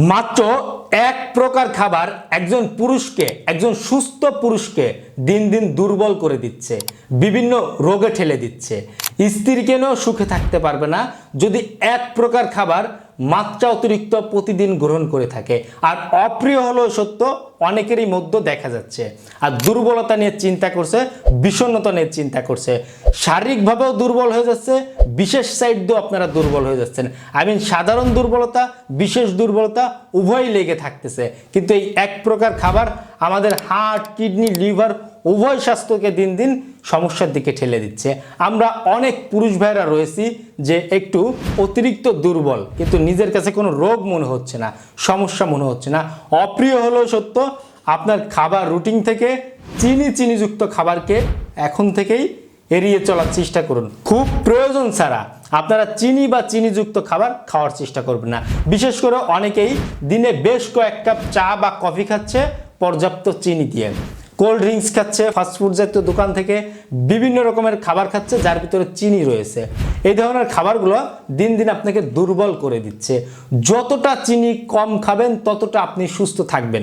মাত্র এক প্রকার খাবার একজন পুরুষকে, একজন সুস্থ পুরুষকে দিন দিন দুর্বল করে দিচ্ছে, বিভিন্ন রোগে ঠেলে দিচ্ছে। স্ত্রী কেন সুখে থাকতে পারবে না? যদি এক প্রকার খাবার মাত্রা অতিরিক্ত প্রতিদিন গ্রহণ করে থাকে। আর অপ্রিয় হলেও সত্য, অনেকেরই মধ্যে দেখা যাচ্ছে। আর দুর্বলতা নিয়ে চিন্তা করছে, বিষণ্ণতা নিয়ে চিন্তা করছে। শারীরিকভাবেও দুর্বল হয়ে যাচ্ছে, বিশেষ সাইড দিয়েও আপনারা দুর্বল হয়ে যাচ্ছেন। আই মিন সাধারণ দুর্বলতা, বিশেষ দুর্বলতা উভয়ই লেগে থাকতেছে। কিন্তু এই এক প্রকার খাবার আমাদের হার্ট কিডনি লিভার উভয় স্বাস্থ্যকে দিন দিন সমস্যার দিকে ঠেলে দিচ্ছে। আমরা অনেক পুরুষ ভাইরা রয়েছি যে একটু অতিরিক্ত দুর্বল, কিন্তু নিজের কাছে কোনো রোগ মনে হচ্ছে না, সমস্যা মনে হচ্ছে না। অপ্রিয় হলেও সত্য, আপনার খাবার রুটিন থেকে চিনি চিনিযুক্ত খাবারকে এখন থেকেই এড়িয়ে চলার চেষ্টা করুন। খুব প্রয়োজন ছাড়া আপনারা চিনি বা চিনিযুক্ত খাবার খাওয়ার চেষ্টা করবেন না। বিশেষ করে অনেকেই দিনে বেশ কয়েক কাপ চা বা কফি খাচ্ছে, পর্যাপ্ত চিনি দিয়ে। কোল্ড ড্রিঙ্কস খাচ্ছে ফাস্টফুড জাতীয় দোকান থেকে বিভিন্ন রকমের খাবার খাচ্ছে, যার ভিতরে চিনি রয়েছে। এই ধরনের খাবারগুলো দিন দিন আপনাকে দুর্বল করে দিচ্ছে। যতটা চিনি কম খাবেন, ততটা আপনি সুস্থ থাকবেন।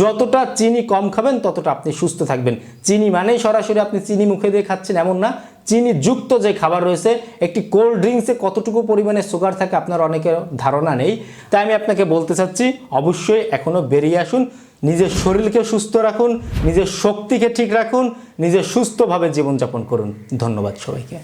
যতটা চিনি কম খাবেন, ততটা আপনি সুস্থ থাকবেন। চিনি মানেই সরাসরি আপনি চিনি মুখে দিয়ে খাচ্ছেন, এমন না চিনি যুক্ত যে খাবার রয়েছে, একটি কোল্ড ড্রিঙ্কসে কতটুকু পরিমাণে সুগার থাকে আপনার অনেকের ধারণা নেই। তাই আমি আপনাকে বলতে চাচ্ছি, অবশ্যই এখনও বেরিয়ে আসুন, নিজের শরীরকে সুস্থ রাখুন, নিজের শক্তিকে ঠিক রাখুন, নিজের সুস্থভাবে জীবনযাপন করুন। ধন্যবাদ সবাইকে।